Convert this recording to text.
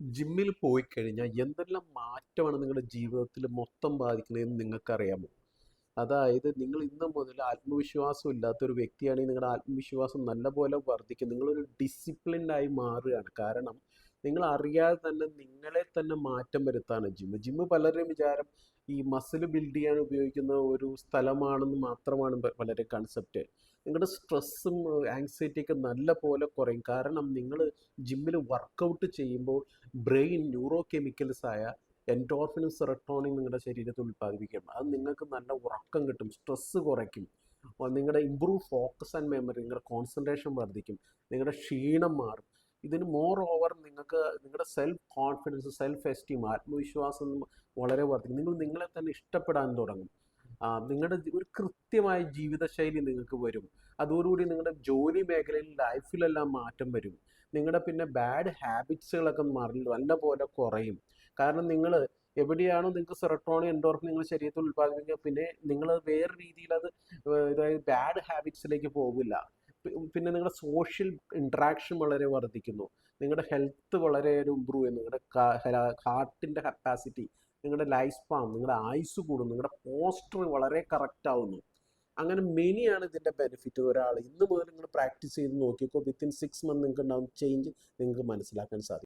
ജിമ്മിൽ പോയി കഴിഞ്ഞാൽ എന്തെല്ലാം മാറ്റമാണ് നിങ്ങളുടെ ജീവിതത്തിൽ മൊത്തം ബാധിക്കുന്നതെന്ന് നിങ്ങൾക്കറിയാമോ? അതായത് നിങ്ങൾ ഇന്ന് മുതൽ ആത്മവിശ്വാസം ഇല്ലാത്ത ഒരു വ്യക്തിയാണെങ്കിൽ നിങ്ങളുടെ ആത്മവിശ്വാസം നല്ലപോലെ വർദ്ധിക്കും. നിങ്ങളൊരു ഡിസിപ്ലിൻഡായി മാറുകയാണ്. കാരണം നിങ്ങൾ അറിയാതെ തന്നെ നിങ്ങളെ തന്നെ മാറ്റം വരുത്താണ് ജിമ്മ്. ജിമ്മ് പലരുടെയും വിചാരം ഈ മസിൽ ബിൽഡ് ചെയ്യാൻ ഉപയോഗിക്കുന്ന ഒരു സ്ഥലമാണെന്ന് മാത്രമാണ് വളരെ കൺസെപ്റ്റ് നിങ്ങളുടെ സ്ട്രെസ്സും ആങ്സൈറ്റിയൊക്കെ നല്ല പോലെ കുറയും. കാരണം നിങ്ങൾ ജിമ്മിൽ വർക്കൗട്ട് ചെയ്യുമ്പോൾ ബ്രെയിൻ ന്യൂറോ കെമിക്കൽസ് ആയ എൻഡോർഫിനും സെറട്ടോണിയും നിങ്ങളുടെ ശരീരത്തിൽ ഉൽപ്പാദിപ്പിക്കും. അത് നിങ്ങൾക്ക് നല്ല ഉറക്കം കിട്ടും സ്ട്രെസ്സ് കുറയ്ക്കും. നിങ്ങളുടെ ഇമ്പ്രൂവ് ഫോക്കസ് ആൻഡ് മെമ്മറി നിങ്ങളുടെ കോൺസെൻട്രേഷൻ വർദ്ധിക്കും. നിങ്ങളുടെ ക്ഷീണം മാറും. ഇതിന് മോർ ഓവർ നിങ്ങൾക്ക് നിങ്ങളുടെ സെൽഫ് കോൺഫിഡൻസ് സെൽഫ് എസ്റ്റീം ആത്മവിശ്വാസം വളരെ വർദ്ധിക്കും നിങ്ങൾ നിങ്ങളെ തന്നെ ഇഷ്ടപ്പെടാൻ തുടങ്ങും. നിങ്ങളുടെ ഒരു കൃത്യമായ ജീവിതശൈലി നിങ്ങൾക്ക് വരും. അതോടുകൂടി നിങ്ങളുടെ ജോലി മേഖലയിൽ ലൈഫിലെല്ലാം മാറ്റം വരും. നിങ്ങളുടെ പിന്നെ ബാഡ് ഹാബിറ്റ്സുകളൊക്കെ മാറി നല്ല പോലെ കുറയും. കാരണം നിങ്ങൾ എവിടെയാണോ നിങ്ങൾക്ക് സെറട്ടോണി എൻഡോർഫിൻ നിങ്ങൾ ശരീരത്തിൽ ഉൽപ്പാദിപ്പിക്കുക പിന്നെ നിങ്ങൾ വേറെ രീതിയിൽ അത് അതായത് ബാഡ് ഹാബിറ്റ്സിലേക്ക് പോകില്ല പിന്നെ നിങ്ങളുടെ സോഷ്യൽ ഇൻട്രാക്ഷൻ വളരെ വർദ്ധിക്കുന്നു നിങ്ങളുടെ ഹെൽത്ത് വളരെ ഇമ്പ്രൂവ് ചെയ്യുന്നു. നിങ്ങളുടെ ഹാർട്ടിന്റെ കപ്പാസിറ്റി നിങ്ങളുടെ ലൈഫ് സ്പാം നിങ്ങളുടെ ആയുസ് കൂടുന്നു. നിങ്ങളുടെ പോസ്റ്റർ വളരെ കറക്റ്റ് ആവുന്നു. അങ്ങനെ മെനിയാണ് ഇതിന്റെ ബെനിഫിറ്റ് ഒരാൾ ഇന്ന് മുതൽ നിങ്ങൾ പ്രാക്ടീസ് ചെയ്ത് നോക്കിയപ്പോൾ വിത്തിൻ സിക്സ് മന്ത് നിങ്ങൾക്ക് ഉണ്ടാകുന്ന ചേഞ്ച് നിങ്ങൾക്ക് മനസ്സിലാക്കാൻ സാധിക്കും.